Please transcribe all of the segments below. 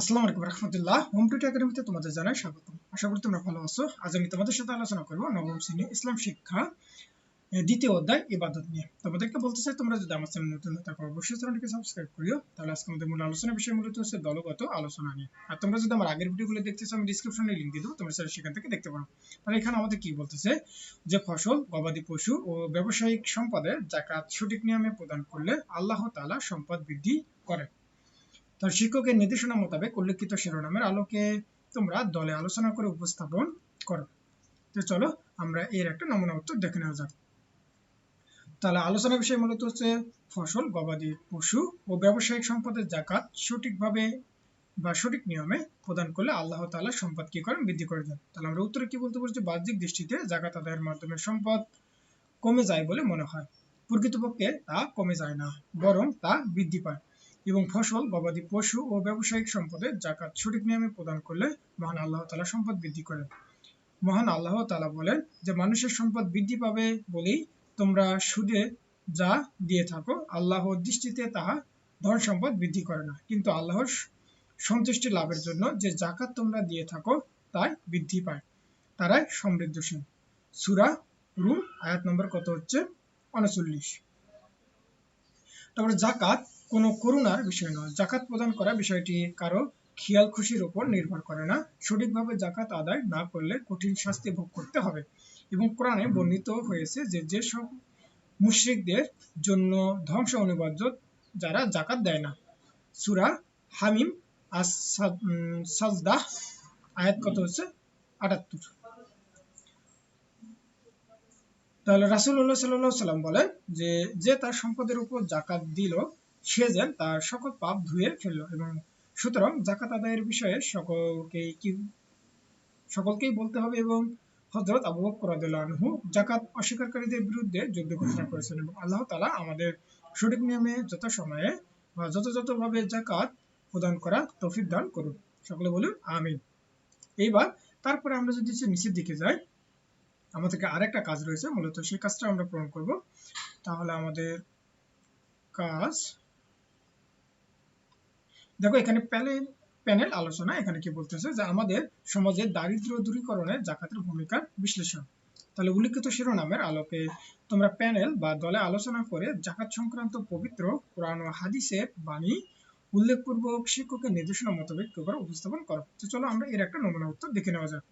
আসসালামু আলাইকুম রহমতুল্লাহ। হোম টুটি একাডেমিতে তোমাদের জানাই স্বাগতম। আশা করি তোমরা ভালো আছো। আজ আমি তোমাদের সাথে আলোচনা করব নবম শ্রেণি ইসলাম শিক্ষা দ্বিতীয় অধ্যায়, ইবাদত নিয়ে। তোমাদেরকে বলতে চাই, তোমরা যদি আমার চ্যানেল নতুন অবশ্যই চ্যানেলটিকে সাবস্ক্রাইব করিও। তাহলে আজকে আমাদের মূল আলোচনা বিষয় মূলত হচ্ছে দলগত আলোচনা নিয়ে। আর তোমরা যদি আমার আগের ভিডিওগুলো দেখতে চাও, আমি ডিসক্রিপশনে লিঙ্ক দিয়ে দেবো। তোমরা সেটা সেখান থেকে দেখতে পারো। তাহলে এখানে আমাদের কি বলতেছে? যে ফসল, গবাদি পশু ও ব্যবসায়িক সম্পদের জাকাত সঠিক নিয়মে প্রদান করলে আল্লাহ তাআলা সম্পদ বৃদ্ধি করে। তার শিক্ষকের নির্দেশনা মোতাবেক উল্লেখিত শিরোনামের আলোকে তোমরা দলে আলোচনা করে উপস্থাপন করো। তো চলো আমরা এর একটা নমুনা উত্তর দেখে নেওয়া যাক। তাহলে আলোচনা বিষয় মূলত হচ্ছে ফসল, গবাদি পশু ও ব্যবসায়িক সম্পদের জাকাত সঠিকভাবে বা সঠিক নিয়মে প্রদান করলে আল্লাহ তাআলা সম্পদ কি করেন? বৃদ্ধি করে দেন। তাহলে আমরা উত্তরে কি বলতে পারছি? বাহ্যিক দৃষ্টিতে জাকাত আদায়ের মাধ্যমে সম্পদ কমে যায় বলে মনে হয়। প্রকৃতপক্ষে তা কমে যায় না, বরং তা বৃদ্ধি পায়। এবং ফসল, গবাদি পশু ও ব্যবসায়িক সম্পদের জাকাত সঠিক নিয়মে প্রদান করলে মহান আল্লাহ তালা সম্পদ বৃদ্ধি করেন। মহান আল্লাহ তালা বলেন যে, মানুষের সম্পদ বৃদ্ধি পাবে বলেই তোমরা সুদে যা দিয়ে থাকো আল্লাহর দৃষ্টিতে তাহা ধন সম্পদ বৃদ্ধি করে না। কিন্তু আল্লাহর সন্তুষ্টি লাভের জন্য যে জাকাত তোমরা দিয়ে থাকো, তাই বৃদ্ধি পায়। তারাই সমৃদ্ধশীল। সুরা রুম, আয়াত নম্বর কত হচ্ছে? উনচল্লিশ। তারপরে জাকাত কোনো করুণার বিষয় নয়। জাকাত প্রদান করা বিষয়টি কারও খেয়াল খুশির উপর নির্ভর করে না। সঠিকভাবে জাকাত আদায় না করলে কঠিন শাস্তি ভোগ করতে হবে এবং কোরআনে বর্ণিত হয়েছে যে যেসব মুশরিকদের জন্য ধ্বংস অনিবার্য, যারা জাকাত দেয় না। সুরা হামিম সাজদাহ, আয়াত কত হচ্ছে? আটাত্তর। তাহলে রাসুল্লাহ সাল্লাহ সাল্লাম বলেন যে যে তার সম্পদের উপর জাকাত দিল সে যেন তার সকল পাপ ধুয়ে ফেলল এবং সুতরাং জাকাত আদায়ের বিষয়ে সকলকেই কি, সকলকেই বলতে হবে এবং হজরত আবু বকর আনহু জাকাত অস্বীকারীদের বিরুদ্ধে যুদ্ধ ঘোষণা করেছেন এবং আল্লাহ তালা আমাদের সঠিক নিয়মে যত সময়ে বা যথাযথভাবে জাকাত প্রদান করা তৌফিক দান করুন। সকলে বলুন, আমিন। এইবার তারপরে আমরা যদি নিচের দিকে যাই আমাদেরকে আরেকটা কাজ রয়েছে, মূলত সেই কাজটা আমরা পূরণ করব। তাহলে আমাদের কাজ দেখো, এখানে প্যানেল প্যানেল আলোচনা এখানে কি বলতেছে? যে আমাদের সমাজে দারিদ্র দূরীকরণে জাকাতের ভূমিকা বিশ্লেষণ। তাহলে উল্লিখিত শিরোনামের আলোকে তোমরা প্যানেল বা দলে আলোচনা করে জাকাত সংক্রান্ত পবিত্র ও হাদিসের বাণী উল্লেখপূর্বক শিক্ষকের নির্দেশনা মোতাবেক করে উপস্থাপন করো। তো চলো আমরা এর একটা নমুনা উত্তর দেখে নেওয়া যাক।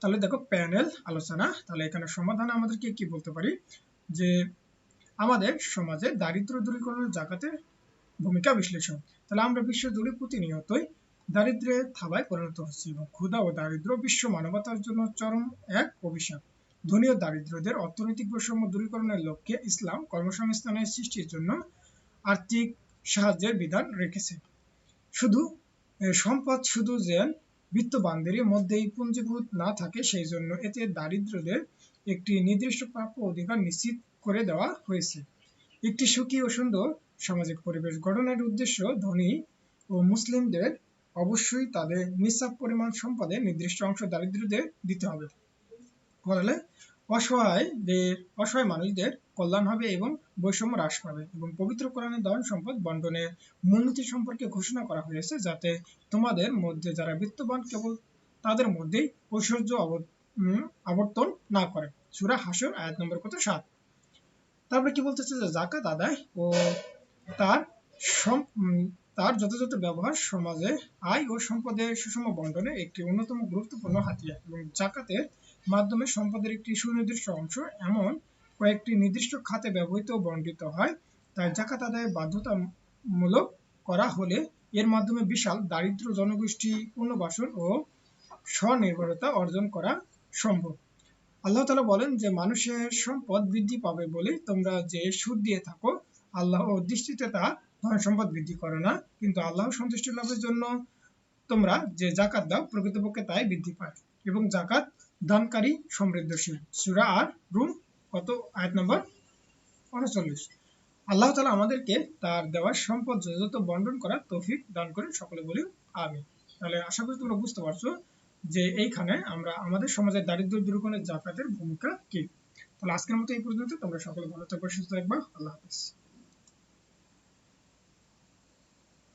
তাহলে দেখো, প্যানেল আলোচনা, তাহলে এখানে সমাধান আমাদেরকে কি বলতে পারি? যে আমাদের সমাজে দারিদ্র দূরীকরণের জাকাতের ভূমিকা বিশ্লেষণ। তাহলে আমরা বিশ্ব জুড়ে প্রতিনিয়তই দারিদ্রের থাবায় পরিণত হচ্ছি এবং ক্ষুধা ও দারিদ্র বিশ্ব মানবতার জন্য চরম এক অভিশাপ। ধনী ও দারিদ্রদের অর্থনৈতিক বৈষম্য দূরীকরণের লক্ষ্যে ইসলাম কর্মসংস্থানের সৃষ্টির জন্য আর্থিক সাহায্যের বিধান রেখেছে। শুধু সম্পদ শুধু যে বিত্তবানদেরই মধ্যেই পুঞ্জীভূত না থাকে, সেই জন্য এতে দারিদ্রদের একটি নির্দিষ্ট প্রাপ্য অধিকার নিশ্চিত করে দেওয়া হয়েছে। একটি সুখী ও সুন্দর সামাজিক পরিবেশ গঠনের উদ্দেশ্য ধনী ও মুসলিমদের অবশ্যই তাদের নিঃসাব পরিমাণ সম্পদে নির্দিষ্ট অংশ দারিদ্রদের দিতে হবে। ফলে অসহায়দের অসহায় মানুষদের কল্যাণ হবে এবং বৈষম্য হ্রাস পাবে এবং পবিত্র কোরআনের ধন সম্পদ বন্টনের মূলনীতি সম্পর্কে ঘোষণা করা হয়েছে যাতে তোমাদের মধ্যে যারা বিত্তবান কেবল তাদের মধ্যেই ঐশ্বর্য আবর্তন না করে। সুরা হাসর, আয়াত নম্বর কত সাত? তারপরে কি বলতেছে যে জাকাত আদায় ও তার তার যথাযথ ব্যবহার সমাজে আয় ও সম্পদের সুষম বন্টনে একটি অন্যতম গুরুত্বপূর্ণ হাতিয়ার এবং জাকাতের মাধ্যমে সম্পদের একটি সুনির্দিষ্ট অংশ এমন কয়েকটি নির্দিষ্ট খাতে ব্যবহৃত বন্টিত হয়। তাই জাকাত আদায় বাধ্যতামূলক করা হলে এর মাধ্যমে বিশাল দারিদ্র জনগোষ্ঠী পুনর্বাসন ও স্বনির্ভরতা অর্জন করা সম্ভব। আল্লাহ তালা বলেন যে, মানুষের সম্পদ বৃদ্ধি পাবে বলে তোমরা যে সুদ দিয়ে থাকো আল্লাহ দৃষ্টিতে তা ধন সম্পদ বৃদ্ধি করে না। কিন্তু আল্লাহ সন্তুষ্টি লাভের জন্য তোমরা যে জাকাত দাও, প্রকৃতপক্ষে তাই বৃদ্ধি পায় এবং জাকাত দানকারী সমৃদ্ধশীল। সুরা আর রুম কত? আয়াত নম্বর উনচল্লিশ। আল্লাহ তালা আমাদেরকে তার দেওয়ার সম্পদ যথাযথ বন্টন করার তৌফিক দান করেন। সকলে বলি আমি তাহলে আশা করি তোমরা বুঝতে পারছ যে এইখানে আমরা আমাদের সমাজের দারিদ্র দূরীকরণের জাকাতের ভূমিকা কি। তাহলে আজকের মতো এই পর্যন্ত। তোমরা সকলে ভালো থাকবে, সুস্থ থাকবা। আল্লাহ হাফিজ।